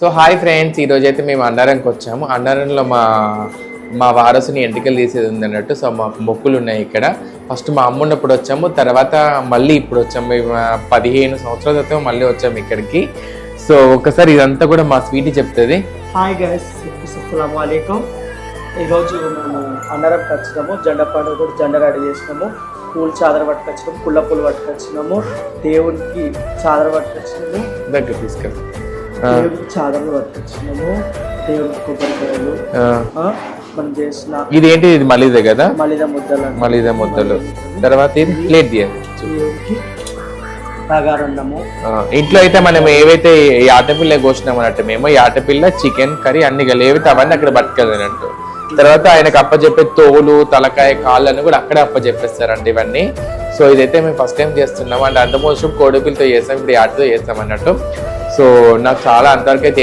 So hi friends ఈరోజు అయితే మేము అన్నారంకి వచ్చాము. అన్నారంలో మా మా వారసుని ఎంటికలు తీసేది ఉంది అన్నట్టు సో మా మొక్కులు ఉన్నాయి ఇక్కడ. ఫస్ట్ మా అమ్మ ఉన్నప్పుడు వచ్చాము తర్వాత మళ్ళీ ఇప్పుడు వచ్చాము. పదిహేను సంవత్సరాల క్రితం మళ్ళీ వచ్చాము ఇక్కడికి. సో ఒకసారి ఇదంతా కూడా మా స్వీటీ చెప్తుంది. హాయ్ గైస్ అస్సలం వాలేకం. ఈరోజు మేము అన్నరం వచ్చినాము జెండా పండుగ కూడా జెండా రెడీ చేసినాము. పూలు చాదర పట్టుకొచ్చినాము పుల్ల పూలు పట్టుకొచ్చినాము. దేవునికి చాదర పట్టుకొచ్చినాము. దగ్గర తీసుకెళ్ళి దేవునికి చాదరలు పట్టుకొచ్చినాము దేవునికి కొబ్బరికాయలు. ఆ, మనం చేసిన ఇది ఏంటి ఇది మళ్ళీదే కదా? మలిద ముద్దలు తర్వాత ఇది ప్లేట్ తీయాలి ఇంట్లో అయితే మనం ఏవైతే ఈ ఆటపిల్ల కోసినాం అన్నట్టు మేము ఈ ఆటపిల్ల చికెన్ కర్రీ అన్ని కలిపి ఏవైతే అవన్నీ అక్కడ పట్టుకెళ్ళినట్టు తర్వాత ఆయనకు అప్పచెప్పే తోలు తలకాయ కాళ్ళని కూడా అక్కడే అప్పచెప్పేస్తారండి ఇవన్నీ. సో ఇదైతే మేము ఫస్ట్ టైం చేస్తున్నాం. అండ్ అంత మోసం కోడిపిల్లతో చేస్తాం. ఇప్పుడు యాడ్తో చేస్తాం అన్నట్టు. సో నాకు చాలా అంతవరకు అయితే